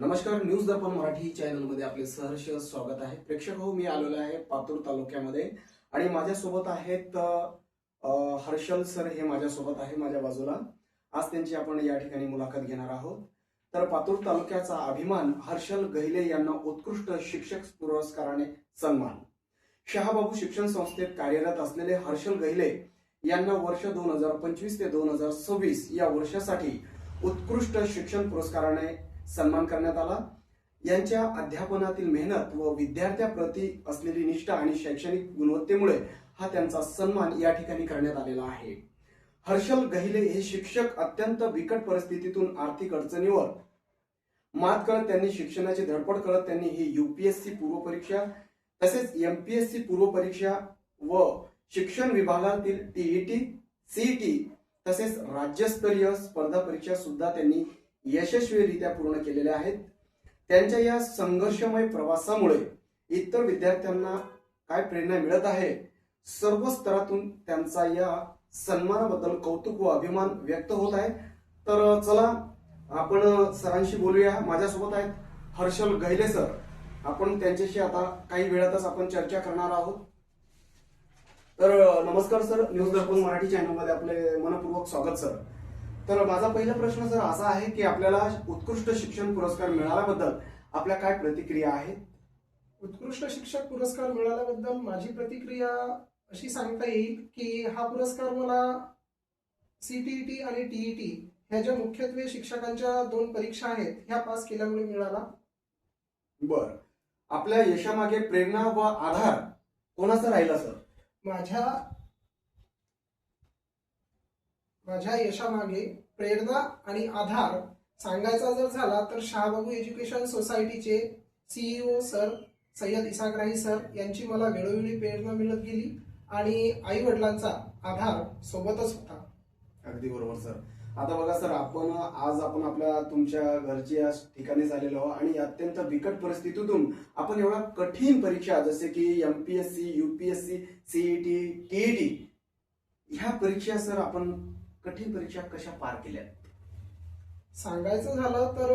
नमस्कार न्यूज दर्पण मराठी चॅनलमध्ये आपले सहर्ष स्वागत आहे. प्रेक्षक हो मी आलेलो आहे पातूर तालुक्यामध्ये आणि माझ्यासोबत आहेत हर्षल सर हे माझ्यासोबत आहे माझ्या बाजूला. आज त्यांची आपण या ठिकाणी मुलाखत घेणार आहोत. तर पातूर तालुक्याचा अभिमान हर्षल गहिले यांना उत्कृष्ट शिक्षक पुरस्काराने सन्मान. शहाबाबू शिक्षण संस्थेत कार्यरत असलेले हर्षल गहिले यांना वर्ष दोन हजार पंचवीस ते दोन हजार सव्वीस या वर्षासाठी उत्कृष्ट शिक्षण पुरस्काराने सन्मान करण्यात आला. यांच्या अध्यापनातील मेहनत व विद्यार्थ्याप्रती असलेली निष्ठा आणि शैक्षणिक गुणवत्तेमुळे हा त्यांचा सन्मान या ठिकाणी करण्यात आलेला आहे. हर्षल गहिले हे शिक्षक अत्यंत बिकट परिस्थितीतून आर्थिक अडचणीवर मात करत त्यांनी शिक्षणाची धडपड करत त्यांनी ही युपीएससी पूर्व परीक्षा तसेच एमपीएससी पूर्व परीक्षा व शिक्षण विभागातील टीईटी सीईटी तसेच राज्यस्तरीय स्पर्धा परीक्षा सुद्धा त्यांनी यशस्वीरित्या पूर्ण केलेल्या आहेत. त्यांच्या या संघर्षमय प्रवासामुळे इतर विद्यार्थ्यांना काय प्रेरणा मिळत आहे? सर्व स्तरातून त्यांचा या सन्मानाबद्दल कौतुक व अभिमान व्यक्त होत आहे. तर चला आपण सरांशी बोलूया. माझ्यासोबत आहेत हर्षल गहिले सर. आपण त्यांच्याशी आता काही वेळातच आपण चर्चा करणार आहोत. तर नमस्कार सर. न्यूज दर्पण मराठी चॅनलमध्ये आपले मनपूर्वक स्वागत सर. तर माझा पहिला प्रश्न सर असा आहे की आपल्याला उत्कृष्ट शिक्षण पुरस्कार मिळाल्याबद्दल आपल्या काय प्रतिक्रिया आहेत? उत्कृष्ट शिक्षक पुरस्कार मिळाल्याबद्दल माझी प्रतिक्रिया अशी सांगता येईल की हा पुरस्कार मला सीटीईटी आणि टीईटी ह्या ज्या मुख्यत्वे शिक्षकांच्या दोन परीक्षा आहेत ह्या पास केल्यामुळे मिळाला. बर. आपल्या यशामागे प्रेरणा व आधार कोणाचा राहिला सर? माझ्या माझ्या यशामागे प्रेरणा आणि आधार सांगायचा जर झाला तर शहाबाबू एज्युकेशन सोसायटीचे CEO sir Sayyad Isaq sir यांची मला वेळोवेळी प्रेरणा मिळत गेली आणि आई वडिलांचा आधार सोबतच होता. अगदी बरोबर सर. आता बघा सर आपण आज आपण आपल्या तुमच्या घरच्या ठिकाणी झालेलो आहोत आणि अत्यंत बिकट परिस्थितीतून आपण एवढ्या कठीण परीक्षा जसे की एमपीएससी युपीएससी सीईटी टीईटी ह्या परीक्षा सर आपण कठीण परीक्षा कशा पार केल्या सांगायचं झालं तर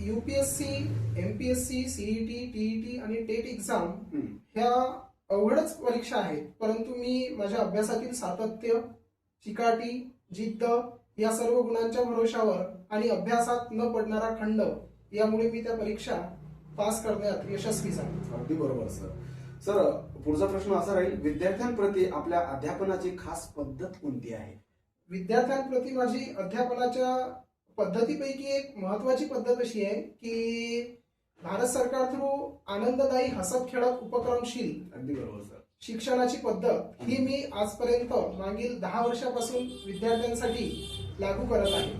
युपीएससी एमपीएससी सीईटी टीईटी आणि टेट एक्झाम हम्म. ह्या अवघडच परीक्षा आहेत. परंतु मी माझ्या अभ्यासातील सातत्य चिकाटी जिद्द या सर्व गुणांच्या भरोशावर आणि अभ्यासात न पडणारा खंड यामुळे मी त्या परीक्षा पास करण्यात यशस्वी झालो. अगदी बरोबर सर. सर पुढचा प्रश्न असा राहील विद्यार्थ्यांप्रती आपल्या अध्यापनाची खास पद्धत कोणती आहे? विद्यार्थ्यांप्रती माझी अध्यापनाच्या पद्धतीपैकी एक महत्वाची पद्धत अशी आहे की भारत सरकार थ्रू आनंददायी हसत खेळत उपक्रमशील अगदी बरोबर सर. शिक्षणाची पद्धत ही मी आजपर्यंत मागील दहा वर्षापासून विद्यार्थ्यांसाठी लागू करत आहे.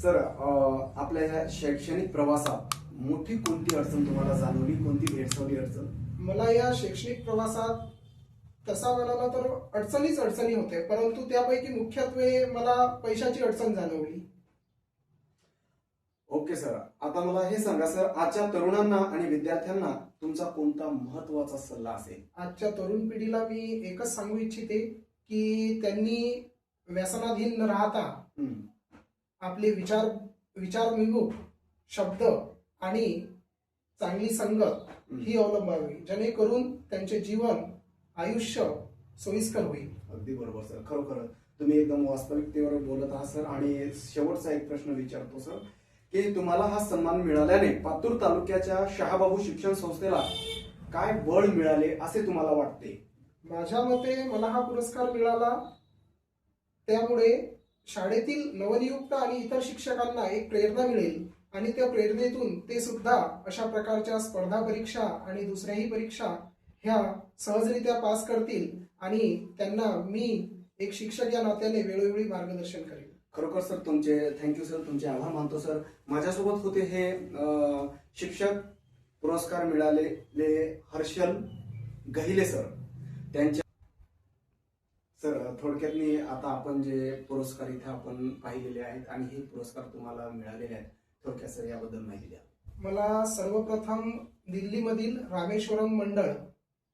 सर अं, आपल्या या शैक्षणिक प्रवासात मोठी कोणती अडचण तुम्हाला जाणवली? कोणती भेडसावली अडचण? मला या शैक्षणिक प्रवासात तसा म्हणाला तर अडचणीच अडचणी होते परंतु त्यापैकी मुख्यत्वे मला पैशाची अडचण जाणवली. Okay sir. आता मला हे सांगा सर आजच्या तरुणांना आणि विद्यार्थ्यांना तुमचा कोणता महत्त्वाचा सल्ला असेल? आजच्या तरुण पिढीला मी एकच सांगू इच्छिते की त्यांनी व्यसनाधीन न राहता हम्म, आपले विचार विचारभिमुख शब्द आणि चांगली संगत हम्म. ही अवलंबावी जेणेकरून त्यांचे जीवन आयुष्य सोयीस्कर होईल. अगदी बरोबर सर. खरोखर तुम्ही एकदम वास्तविकतेवर बोलत आहात सर. आणि शेवटचा एक प्रश्न विचारतो सर की तुम्हाला हा सन्मान मिळाल्याने पातूर तालुक्याच्या शहाबाबू शिक्षण संस्थेला काय बळ मिळाले असे तुम्हाला वाटते? माझ्या मते मला हा पुरस्कार मिळाला. त्यामुळे शाळेतील नवनियुक्त आणि इतर शिक्षकांना एक प्रेरणा मिळेल आणि त्या प्रेरणेतून ते सुद्धा अशा प्रकारच्या स्पर्धा परीक्षा आणि दुसऱ्याही परीक्षा ह्या सहजरित्या पास करतील आणि त्यांना मी एक शिक्षक या नात्याने वेळोवेळी मार्गदर्शन करेन. खरोखर सर तुमचे थँक्यू सर तुमचे आभार मानतो सर. माझ्यासोबत होते हे शिक्षक पुरस्कार मिळालेले हर्षल गहिले सर. त्यांच्या सर थोडक्यात मी आता आपण जे पुरस्कार इथे आपण पाहिलेले आहेत आणि हे पुरस्कार तुम्हाला मिळालेले आहेत थोडक्यात सर याबद्दल माहिती द्या. मला सर्वप्रथम दिल्लीमधील रामेश्वरम मंडळ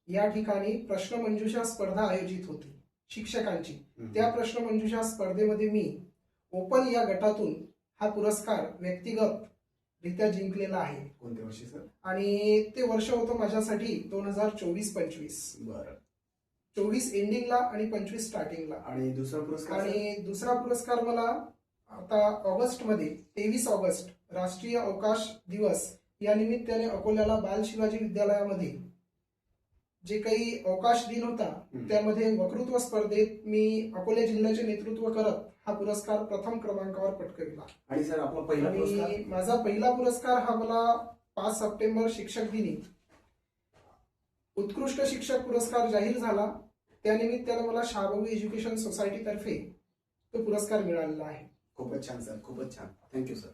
या ठिकाणी प्रश्नमंजुषा स्पर्धा आयोजित होती शिक्षकांची. त्या प्रश्नमंजुषा स्पर्धेमध्ये मी ओपन या गटातून हा पुरस्कार व्यक्तिगत रित्या जिंकलेला आहे. कोणत्या वर्षी सर? आणि ते वर्ष होतं माझ्यासाठी दोन हजार चोवीस पंचवीस. बरं. चोवीस एंडिंगला आणि पंचवीस स्टार्टिंगला आणि दुसरा पुरस्कार? आणि दुसरा पुरस्कार मला आता ऑगस्टमध्ये तेवीस ऑगस्ट राष्ट्रीय अवकाश दिवस या निमित्ताने अकोल्याला बाल शिवाजी विद्यालयामध्ये जे काही अवकाश दिन होता. त्यामध्ये वक्तृत्व स्पर्धेत मी अकोला जिल्ह्याचे नेतृत्व करत हा पुरस्कार प्रथम क्रमांकावर पटकाविला. आणि सर आपला पहिला आणि माझा पहिला पुरस्कार हा मला पाच सप्टेंबर शिक्षक दिनी. उत्कृष्ट शिक्षक पुरस्कार जाहीर झाला. त्यानिमित्तानं मला शहाबाबू एज्युकेशन सोसायटी तर्फे तो पुरस्कार मिळालेला आहे. खूपच छान सर. खूपच छान. Thank you sir